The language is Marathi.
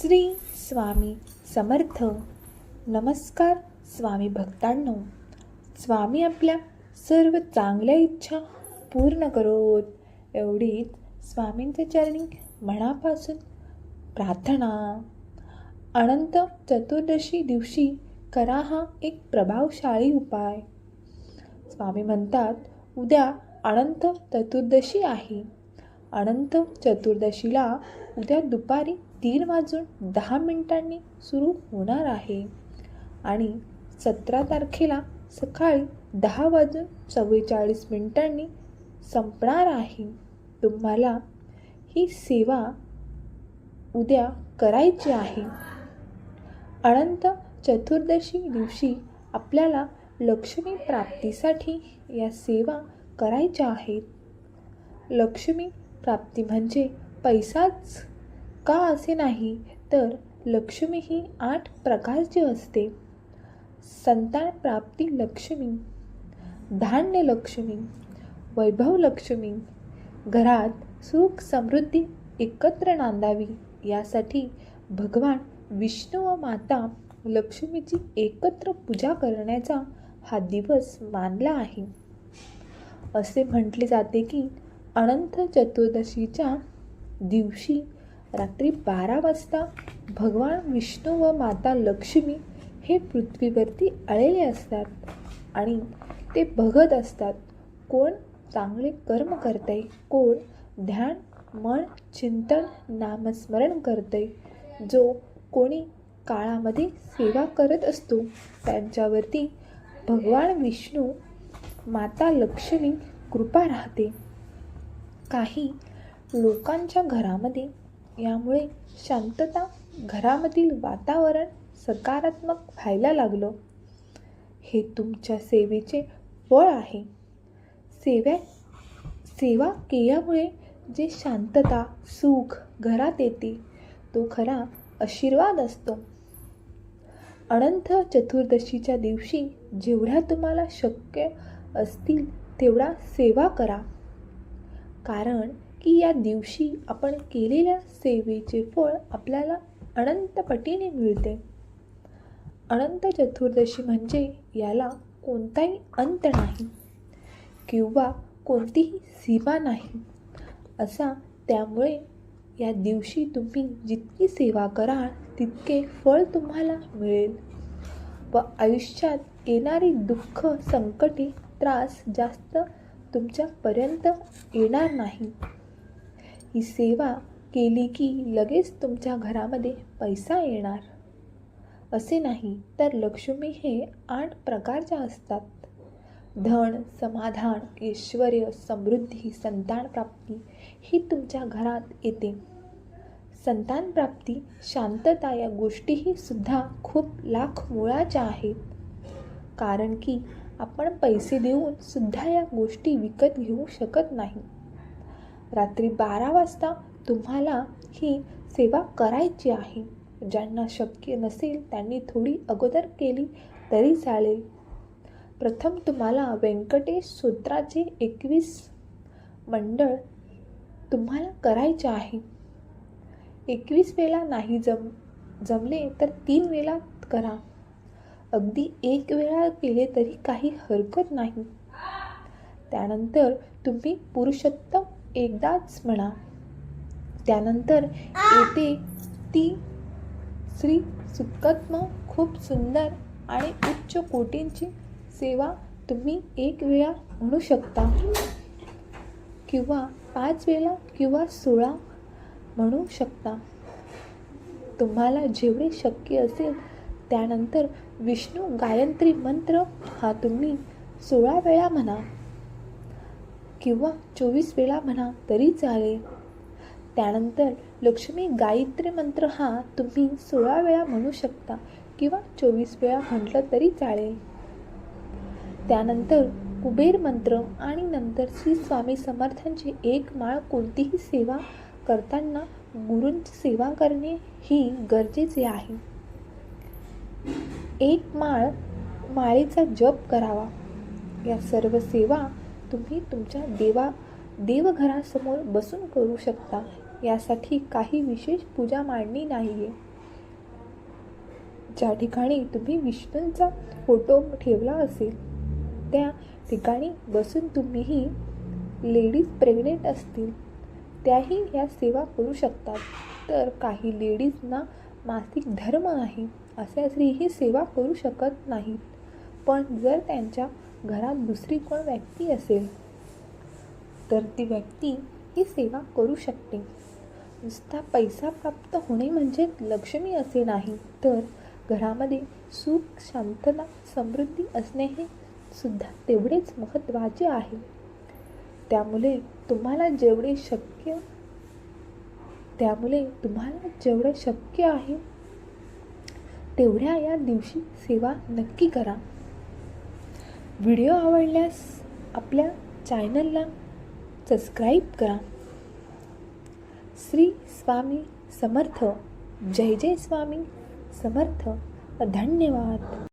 श्री स्वामी समर्थ. नमस्कार स्वामी भक्तांनो. स्वामी आपल्या सर्व चांगल्या इच्छा पूर्ण करोत. एवढीच स्वामींच्या चरणी मनापासून प्रार्थना. अनंत चतुर्दशी दिवशी करा हा एक प्रभावशाळी उपाय. स्वामी म्हणतात उद्या अनंत चतुर्दशी आहे. अनंत चतुर्दशीला उद्या दुपारी तीन वाजून दहा मिनिटांनी सुरू होणार आहे. आणि सतरा तारखेला सकाळी दहा वाजून चव्वेचाळीस मिनिटांनी संपणार आहे. तुम्हाला ही सेवा उद्या करायची आहे. अनंत चतुर्दशी दिवशी आपल्याला लक्ष्मी प्राप्तीसाठी या सेवा करायच्या आहेत. लक्ष्मी प्राप्ती म्हणजे पैसाच? का असे नाही? तर लक्ष्मी ही आठ प्रकारची असते. संतान प्राप्ती लक्ष्मी धान्य लक्ष्मी वैभव लक्ष्मी घरात सुख समृद्धी एकत्र नांदावी यासाठी भगवान विष्णू व माता लक्ष्मीची एकत्र पूजा करण्याचा हा दिवस मानला आहे. असे म्हटले जाते की अनंत चतुर्दशीच्या दिवशी रात्री बारा वाजता भगवान विष्णू व माता लक्ष्मी हे पृथ्वीवरती आलेले असतात आणि ते बघत असतात कोण चांगले कर्म करतंय कोण ध्यान मन चिंतन नामस्मरण करतंय. जो कोणी काळामध्ये सेवा करत असतो त्यांच्यावरती भगवान विष्णू माता लक्ष्मी कृपा राहते. काही लोकांच्या घरामध्ये. यामुळे शांतता घरामधील वातावरण सकारात्मक व्हायला लागलं. हे तुमच्या सेवेचे फळ आहे. सेव्या सेवा केल्यामुळे जे शांतता सुख घरात येते तो खरा आशीर्वाद असतो. अनंत चतुर्दशीच्या दिवशी जेवढ्या तुम्हाला शक्य असतील तेवढा सेवा करा. कारण की या दिवशी आपण केलेल्या सेवेचे फळ आपल्याला अनंत पटीने मिळते. अनंत चतुर्दशी म्हणजे याला कोणताही अंत नाही किंवा कोणतीही सीमा नाही. असा त्यामुळे या दिवशी तुम्ही जितकी सेवा कराल तितके फळ तुम्हाला मिळेल. व आयुष्यात येणारी दुःख संकटे त्रास जास्त तुमच्यापर्यंत येणार नाही. ही सेवा केली की लगेच तुमच्या घरामध्ये पैसा येणार. असे नाही तर लक्ष्मी हे आठ प्रकारच्या असतात. धन समाधान ऐश्वर समृद्धी संतान प्राप्ती ही तुमच्या घरात येते. संतान प्राप्ती शांतता या गोष्टीही सुद्धा खूप लाख मुळाच्या आहेत. कारण की आपण पैसे देऊन सुद्धा या गोष्टी विकत घेऊ शकत नाही. रात्री बारा वाजता तुम्हाला ही सेवा करायची आहे. ज्यांना शक्य नसेल त्यांनी थोडी अगोदर केली तरी चालेल. प्रथम तुम्हाला व्यंकटेश सूत्राचे एकवीस मंडळ तुम्हाला करायचे आहे. एकवीस वेळा नाही जम जमले तर तीन वेळा करा. अगदी एक वेळा केले तरी काही हरकत नाही. त्यानंतर तुम्ही पुरुषोत्तम एकदाच म्हणा. त्यानंतर येते ती श्री सुकत्म खूप सुंदर आणि उच्च कोटींची सेवा तुम्ही एक वेळा म्हणू शकता. किंवा पाच वेळा किंवा सोळा म्हणू शकता. तुम्हाला जेवढे शक्य असेल त्यानंतर विष्णू गायत्री मंत्र हा तुम्ही सोळा वेळा म्हणा किंवा चोवीस वेळा म्हणा तरी चालेल. त्यानंतर लक्ष्मी गायत्री मंत्र हा तुम्ही सोळा वेळा म्हणू शकता किंवा चोवीस वेळा म्हटलं तरी चालेल. त्यानंतर कुबेर मंत्र आणि नंतर श्री स्वामी समर्थांची एक माळ कोणतीही सेवा करताना गुरूंची सेवा करणे ही गरजेचे आहे. एक माळ माळेचा जप करावा. या सर्व सेवा तुम्ही तुमच्या देवा देवघरासमोर बसून करू शकता. यासाठी काही विशेष पूजा मांडणी नाही आहे ज्या ठिकाणी तुम्ही विष्णूंचा फोटो ठेवला असेल त्या ठिकाणी बसून तुम्हीही लेडीज प्रेग्नेंट असतील त्याही या सेवा करू शकतात. तर काही लेडीजना मासिक धर्म आहे. अशा स्त्रीही सेवा करू शकत नाहीत. पण जर त्यांच्या घरात दुसरी कोण व्यक्ती असेल तर ती व्यक्ती ही सेवा करू शकते. नुसता पैसा प्राप्त होणे म्हणजे लक्ष्मी असे नाही तर घरामध्ये सुख शांतता समृद्धी असणे हे सुद्धा तेवढेच महत्त्वाचे आहे. त्यामुळे तुम्हाला जेवढे शक्य त्यामुळे तुम्हाला जेवढे शक्य आहे तेवढ्या या दिवशी सेवा नक्की करा. व्हिडिओ आवडल्यास आपल्या चॅनलला सबस्क्राईब करा. श्री स्वामी समर्थ. जय जय स्वामी समर्थ. धन्यवाद.